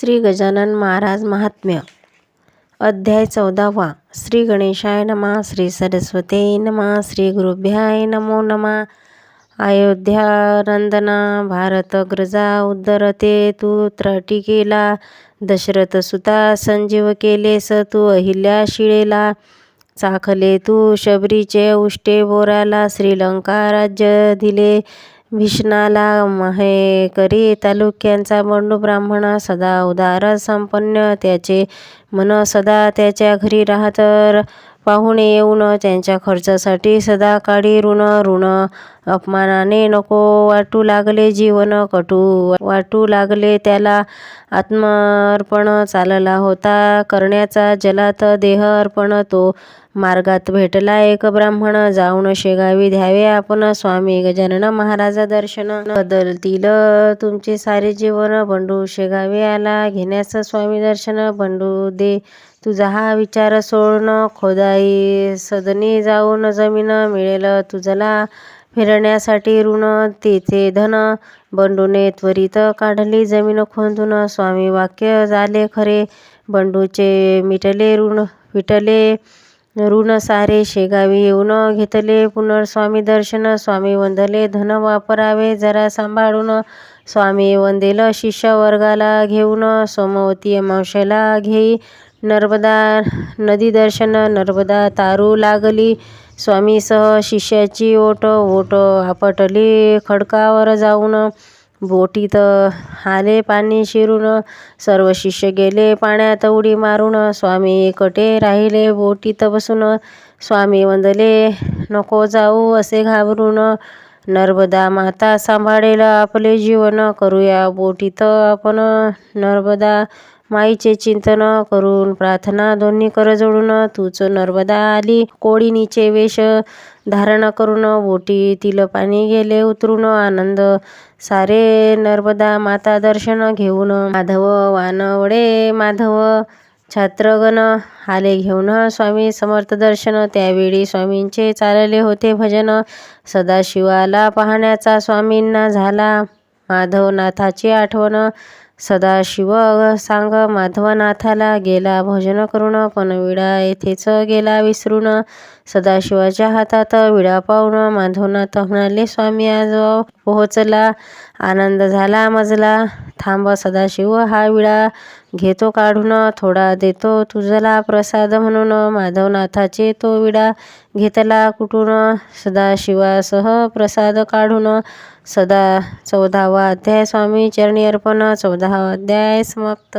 श्री गजानन महाराज महात्म्य. अध्याय चौदावा. श्री गणेशाय नमा श्री सरस्वते नमा श्री गुरुभ्याय नमो नमः. अयोध्यानंदना भारतग्रजा उद्धरते तू त्राटिकेला दशरथ सुता संजीव केलेस तू अहिल्या शिळेला. चाखले तू शबरीचे उष्टे बोराला श्रीलंका राज्य दिले. भीषणाला करी तालुक्यांचा बंडू ब्राह्मण सदा उदार संपन्न त्याचे मन सदा त्याच्या घरी राहत पाहुणे येऊन त्यांच्या खर्चासाठी सदा काळी ऋण ऋण अपमानाने नको वाटू लागले जीवन कटू. वाटू लागले त्याला आत्मर्पण चालला होता. करण्याचा जलात देह अर्पण तो. मार्गात भेटला एक ब्राह्मण. जाऊन शेगावी द्यावे आपण. स्वामी गजानन महाराजा दर्शन बदलतील. तुमचे सारे जीवन बंडू शेगावी आला. घेण्यास स्वामी दर्शन बंडू दे. तुझा हा विचार सोडणं खोदाई सदनी जाऊन जमीन मिळेल. तुझला फिरण्यासाठी ऋण तेथे धन बंडूने त्वरित काढली जमीन खोदून स्वामी वाक्य झाले खरे. बंडूचे मिटले ऋण विटले ऋण सारे. शेगावी येऊन घेतले पुनर्स्वामी दर्शन स्वामी वंदले धन वापरावे जरा सांभाळून स्वामी वंदेल शिष्य वर्गाला घेऊन सोमवती अमावशेला घेई. नर्मदा नदी दर्शन नर्मदा तारू लागली. स्वामीसह शिष्याची ओट ओट आपटली खडकावर जाऊन. बोटीत आले पाणी शिरून सर्व शिष्य गेले पाण्यात उडी मारून. स्वामी एकटे राहिले बोटीत बसून. स्वामी वंदले नको जाऊ असे घाबरून. नर्मदा माता सांभाळेल आपले जीवन. करूया बोटीत आपण नर्मदा माईचे चिंतन करून प्रार्थना दोन्ही कर जोडून तूच नर्मदा आली. कोळीनीचे वेश धारण करून बोटीतील पाणी गेले उतरून आनंद. सारे नर्मदा माता दर्शन घेऊन माधव वानवडे माधव छात्रगण आले घेऊन. स्वामी समर्थ दर्शन त्यावेळी स्वामींचे चालले होते भजन. सदाशिवाला पाहण्याचा स्वामींना झाला माधवनाथाची आठवण. सदाशिव सांग माधवनाथाला गेला भजन करून पण विडा येथेच गेला विसरून. सदाशिवाच्या हातात विडा पाहून माधवनाथ म्हणाले स्वामी आज पोहोचला. आनंद झाला मजला. थांब सदाशिव हा विडा घेतो काढून. थोडा देतो तुझला प्रसाद म्हणून. माधवनाथाचे तो विडा घेतला कुठून? सदाशिवासह प्रसाद काढून सदा चौदावा अध्याय स्वामी चरणी अर्पण चौदावा अध्याय समाप्त.